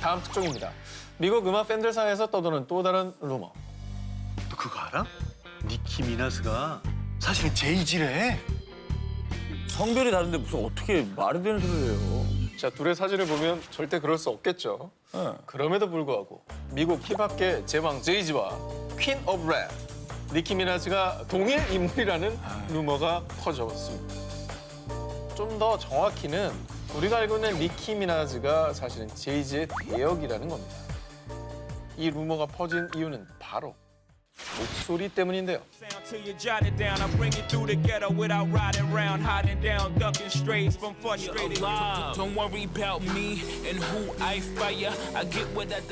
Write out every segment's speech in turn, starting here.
다음 특종입니다. 미국 음악 팬들 사이에서 떠도는 또 다른 루머. 너 그거 알아? 니키 미나스가 사실은 제이지래. 성별이 다른데 무슨 어떻게 말이 되는 소리를 해요. 자, 둘의 사진을 보면 절대 그럴 수 없겠죠. 예. 그럼에도 불구하고 미국 힙합계 제왕 제이지와 퀸 오브 랩 니키 미나즈가 동일 인물이라는 루머가 퍼졌습니다. 좀 더 정확히는 우리가 알고 있는 니키 미나즈가 사실은 제이지의 대역이라는 겁니다. 이 루머가 퍼진 이유는 바로 목소리 때문인데요.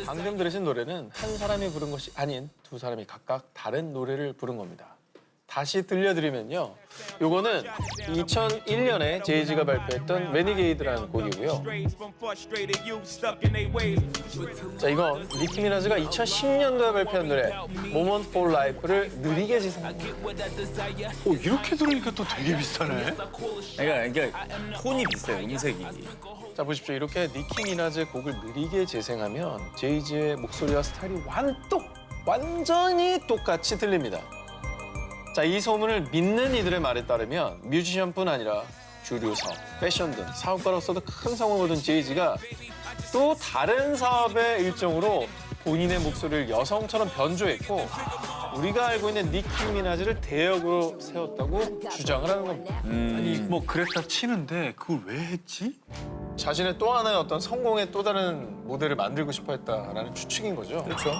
방금 들으신 노래는 한 사람이 부른 것이 아닌 두 사람이 각각 다른 노래를 부른 겁니다. 다시 들려드리면요. 요거는 2001년에 제이지가 발표했던 레니게이드라는 곡이고요. 자, 이건 니키 미나즈가 2010년도에 발표한 노래 Moment for Life를 느리게 desire. 어, 이렇게 들으니까 또 되게 비슷하네. 그러니까, 그러니까 톤이 비슷해요, 음색이. 자, 보십시오. 이렇게 니키 미나즈의 곡을 느리게 재생하면 제이지의 목소리와 스타일이 완똑 완전히 똑같이 들립니다. 자, 이 소문을 믿는 이들의 말에 따르면 뮤지션뿐 아니라 주류 사업, 패션 등 사업가로서도 큰 성공을 거둔 제이지가 또 다른 사업의 일정으로 본인의 목소리를 여성처럼 변조했고 우리가 알고 있는 니키 미나즈를 대역으로 세웠다고 주장을 하는 겁니다. 아니 뭐 그랬다 치는데 그걸 왜 했지? 자신의 또 하나의 어떤 성공의 또 다른 모델을 만들고 싶어 했다라는 추측인 거죠. 그렇죠.